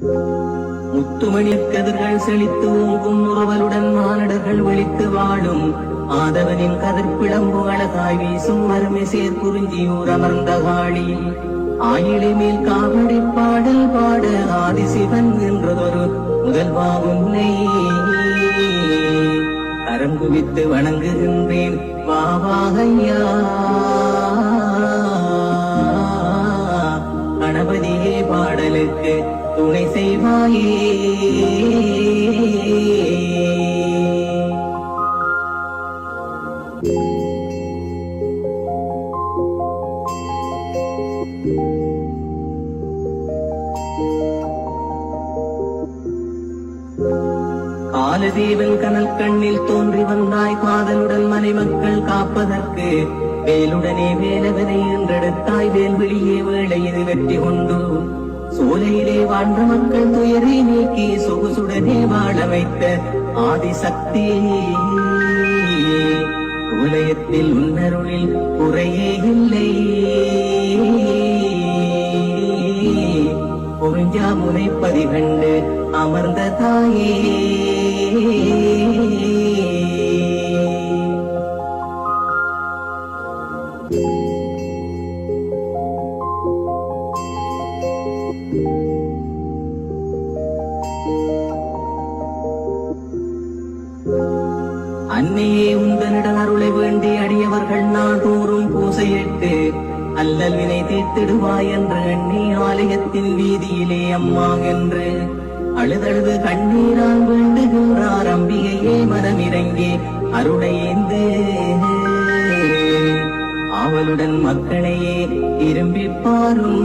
முத்துமணி கதிர்கள் செழித்து ஓங்கும் உறவலுடன் மானடர்கள் ஒழித்து வாழும் ஆதவனின் கதிர்பிளம்பு அழகாய் வீசும் மருமை சேர்க்குறிஞ்சியூர் அமர்ந்த காளி. ஆயிலை மேல் காவடி பாடல் பாட ஆதிசிவன் என்றதொரு முதல்வா உன்னை கரம் குவித்து வணங்குகின்றேன் வாவாகையா துணை செய்வாயே காலதேவன் கனல் கண்ணில் தோன்றி வந்தாய். காதலுடன் மனைமக்கள் காப்பதற்கு வேலுடனே வேலவனை என்றெடுத்தாய். வேல்வெளியே வேளையில் வெற்றி கொண்டு சோலையிலே வாழ்ந்த மக்கள் துயரை நீக்கி சொகுசுடனே வாழ வைத்த ஆதிசக்தி. உலகத்தில் உன்னருளில் குறையே இல்லை. பொறிஞ்சாமுனை பதிகண்டு அமர்ந்த தாயே. அன்னையே உந்தனிடம் அருளை வேண்டி அடியவர்கள் நாள்தோறும் பூசையிட்டு அல்லல் வினை தீர்த்திடுவாய் என்று எண்ணி ஆலயத்தின் வீதியிலே அம்மா என்று அழுதழுது கண்ணீரால் வேண்டுகின்றார் அம்பிகையே மனமிறங்கி அருளையேந்து ஆவலுடன் மக்களையே திரும்பி பாரும்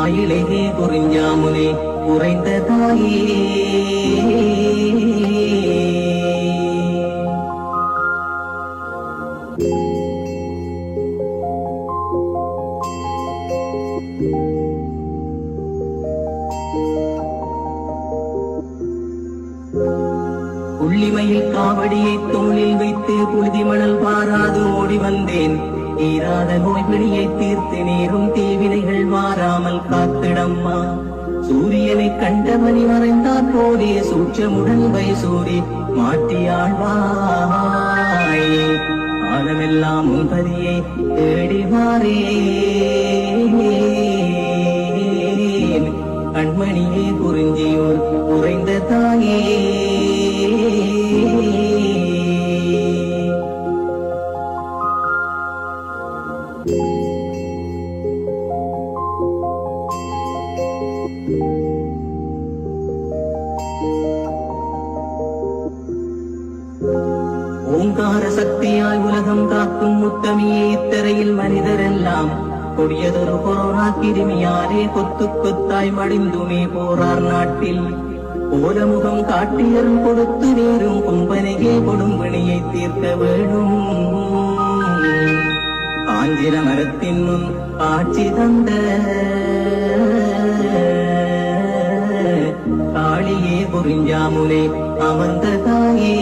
ஆயிழையே குறிஞ்சாமுனே குறைந்த தாயே. உள்ளிமையில் காவடியை தோளில் வைத்து புழுதி மணல் பாராது ஓடி வந்தேன். தீராத நோய் பிடியை தீர்த்து நீரும் தீவினைகள் வாராமல் காத்திடம்மா. சூரியனை கண்டமணி மறைந்தார் போதே சூட்சமுடன் வைசூரி மாட்டியாழ்வாய். ஆனமெல்லாம் உன்பதியை தேடிவாரே. கண்மணியே குறிஞ்சியோர் குறைந்த தாயே. ஓங்கார சக்தியாய் உலகம் காக்கும் முத்தமியே இத்தரையில் மனிதரெல்லாம். கொடியதொரு கொரோனா கிருமியாலே கொத்து கொத்தாய் மடிந்துமே போறார் நாட்டில். ஓலமுகம் காட்டியரும் கொடுத்து நீரும் கும்பனையே கொடும் வினையை தீர்க்க வேணும் ஆஞ்சிர மரத்தின் முன் காட்சி தந்த காளியே குறிஞ்சாமுனை அமர்ந்த தாயே.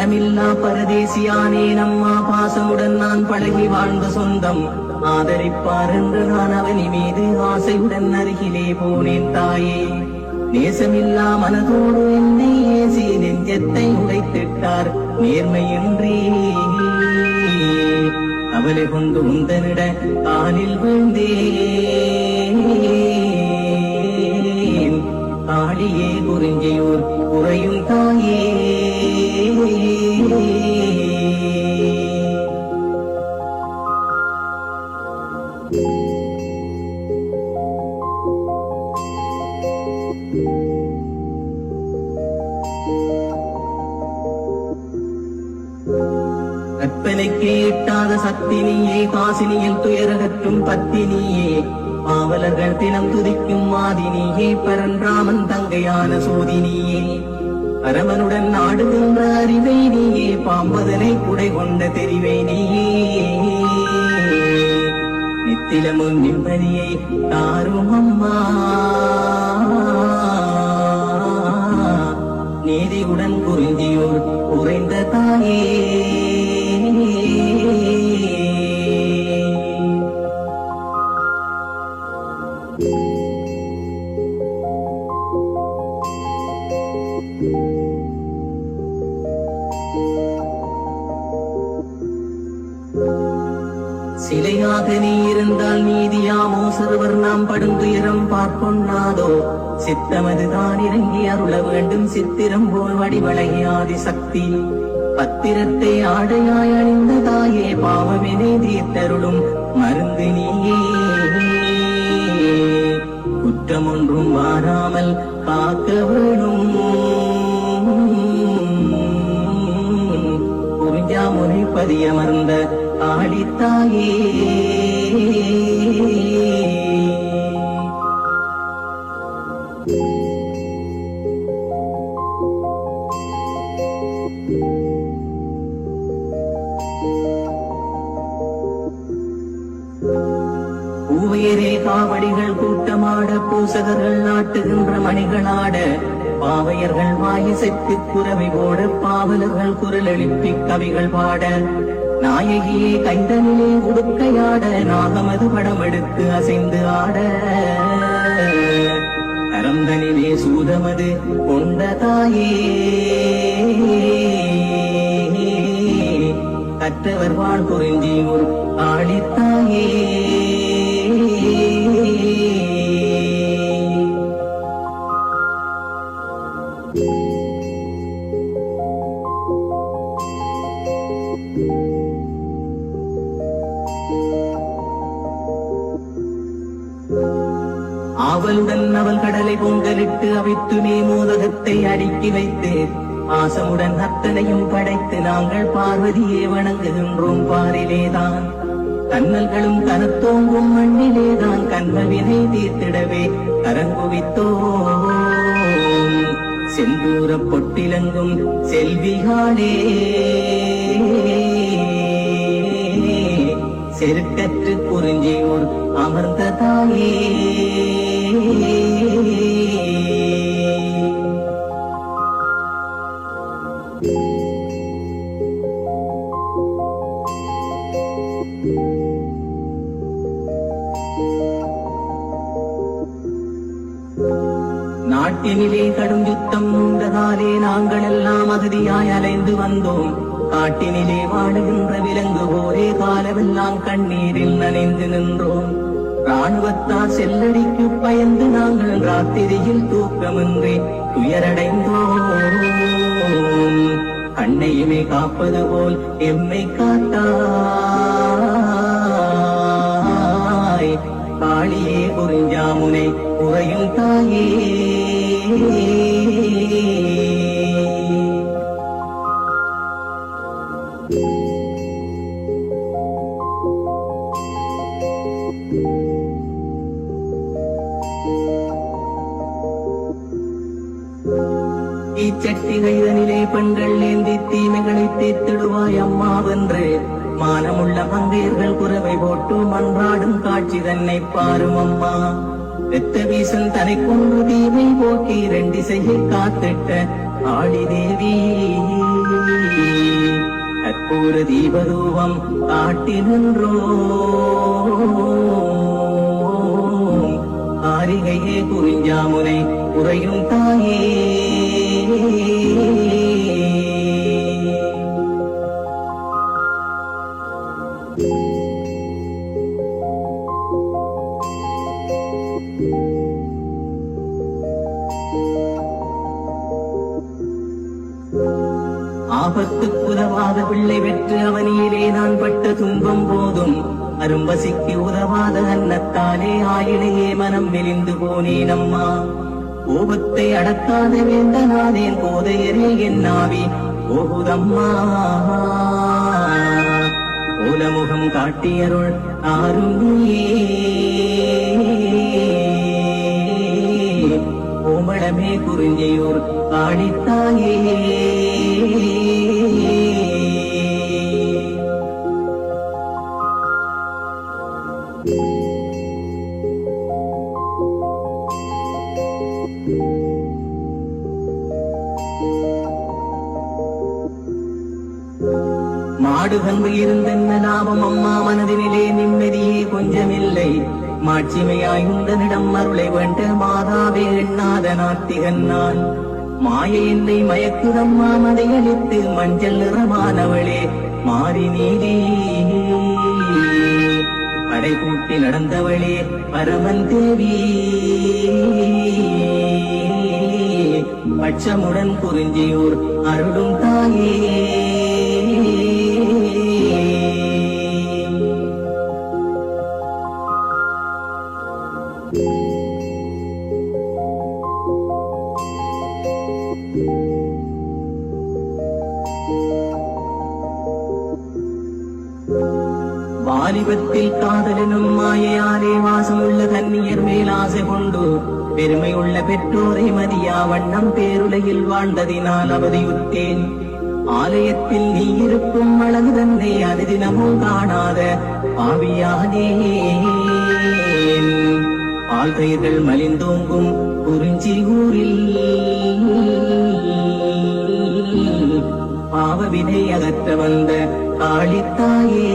மனமில்லா பரதேசியானே நம்மா பாசமுடன் நான் பழகி வாழ்ந்த சொந்தம். ஆதரிப்பார் என்று நான் அவனி மீது ஆசையுடன் அருகிலே போனேன் தாயே. நேசமில்லா மனதோடு என்னை ஏசி நெஞ்சத்தை உடைத்திட்டார். நேர்மையின்றி. அவளை கொண்டு உந்தனிட காலில் விழுந்தேன். காளியே குறிஞ்சியூர் குறையும் தாயே. கற்பனைக்கு எட்டாத சத்தினியே நீயே துயரகற்றும் பத்தினியே. பாவலர்கள் தினம் துதிக்கும் மாதினியே பரன்ராமன் தங்கையான சோதினியே. பரமனுடன் நாடுகின்ற அறிவை நீயே பாம்பதனை குடை கொண்ட தெரிவை நீயே. நித்திலமும் நிம்மதியை தாரும் அம்மா. நீதியுடன் குறிஞ்சியோர் உறைந்த தாயே. சிலையாக நீ இருந்தால் நீதியாமோ? சிறுவர் நாம் படும் துயரம் பார்ப்பொன்னாதோ? சித்தமதுதான் இறங்கி அருள வேண்டும். சித்திரம் போல் வடிவழகி ஆதி சக்தி பத்திரத்தை ஆடையாய் அணிந்த தாயே பாவமெனே தீர்த்தருளும் மருந்து நீயே. குற்றம் ஒன்றும் வாராமல் காக்க வேணும். குறிஞ்சாமுனை பதியமர்ந்த ஆடித்தாயே பூவையரே காவடிகள் கூட்டமாட பூசகர்கள் நாட்டுகின்ற மணிகளாட பாவையர்கள் வாயிசைத்து குரவை போட பாவலர்கள் குரல் எழுப்பி கவிகள் பாட. நாயகியே கைந்தனிலே உடுக்கையாட நாகமது படம் எடுத்து அசைந்து ஆட. கரந்தனிலே சூதமது கொண்ட தாயே. கற்றவர் வாழ் குறிஞ்சியூர் ஆளித்தாயே அவளுடன் அவள் கடலை பொங்கலிட்டு அவித்துமே மோதகத்தை அடுக்கி வைத்து ஆசமுடன் அத்தனையும் படைத்து நாங்கள் பார்வதியே வணங்குகின்றோம் பாரிலேதான். கண்ணல்களும் கனத்தோங்கும் மண்ணிலேதான் கண்மவினை தீர்த்திடவே தரங்குவித்தோ செந்தூர பொட்டிலங்கும் செல்விகாளே செருக்கற்று குறிஞ்சியூர் அமர்ந்த தாயே. நாட்டினிலே கடும் யுத்தம் உண்டதாலே நாங்கள் எல்லாம் அகதியாய் அலைந்து வந்தோம். காட்டினிலே வாடுகின்ற விலங்கு போரே காலமெல்லாம் கண்ணீரில் நனைந்து நின்றோம். ராணுவத்தால் செல்லடிக்கு பயந்து நாங்கள் ராத்திரியில் தூக்கமின்றி துயரடைந்தோம் அன்னையுமே காப்பது போல் எம்மை காத்தாய். காளியே குறிஞ்சாமுனை உறையும் தாயே. இச்சட்டி கைதனிலே பெண்கள் ஏந்தி தீமைகளை தீர்த்திடுவாய் அம்மாவென்று. மானமுள்ள மங்கையர்கள் குறவை போட்டு மன்றாடும் காட்சி தன்னை பாரும் அம்மா. வெத்த வீசன் தனை கொன்று தீமை போக்கி ரெண்டிசையை காத்திட்ட ஆடி தேவி கற்பூர தீபரூபம் காட்டி நின்றோம் ஆரிகையே குறிஞ்சாமுனை உறையும் தாயே. ஆபத்துக்குதவாத பிள்ளை பெற்று அவனியிலே நான் பட்ட துன்பம் போதும். அரும்பசிக்கு உதவாத அன்னத்தாலே ஆயிலேயே மனம் மெலிந்து போனேன் அம்மா கோபத்தை அடக்காத வேந்தனாதேன் போதையரே என் நாவி. போகுதம்மா ஓலமுகம் காட்டியருள் ஆரும் கோமளமே குறிஞ்சியூர் காணித்தாயே. அகன்று இருந்தென்ன லாபம் அம்மா மனதினிலே நிம்மதியே கொஞ்சமில்லை. மாட்சிமையாய் உந்தனிடம் அருளை வேண்ட மாதாவே எண்ணாத நாத்திகன் நான். மாய என்னை மயக்குதம்மா மதையளித்து மஞ்சள் நிறமானவளே. மாறி நீதி. படை கூட்டி நடந்தவளே பரமன் தேவி. பட்சமுடன் குறிஞ்சியூர் அருளும் தாயே. வாலிபத்தில் காதலனும் மாயையாரே வாசமுள்ள கன்னியர் மேல் ஆசை கொண்டு பெருமை உள்ள பெற்றோரை மதியா வண்ணம் பேருலகில் வாழ்ந்ததினால் அவதியுற்றேன். ஆலயத்தில் நீ இருக்கும் அழகு தன்னை அனுதினமும் காணாத பாவியானேன் பால் தயிர்கள் மலிந்தோங்கும் குறிஞ்சி ஊரில் பாவ பாவவினை அகற்ற வந்த காளித்தாயே.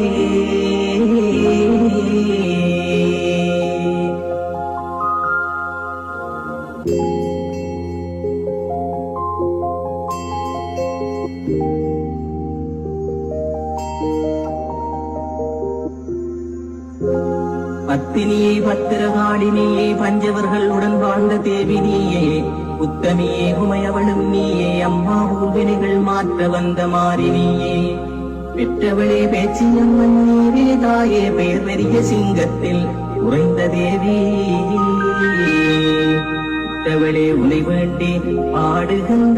பத்தினியே பத்திரகாடினியே பஞ்சவர்கள் உடன் வாழ்ந்த தேவி நீயே உத்தமியே உமையவளும் நீயே அம்மா பூவினைகள் மாற்ற வந்த மாறினியே. விட்டவளே பேச்சியம்மன் நீரே தாயே பெயர் பெரிய சிங்கத்தில் உறைந்த தேவி. விட்டவளே உனை வேண்டி பாடுகின்றேன்.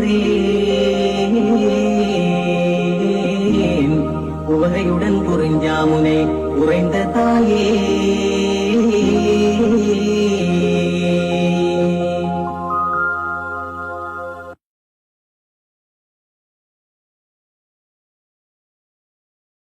உவகையுடன் புரிஞ்சாமுனை உறைந்த தாயே.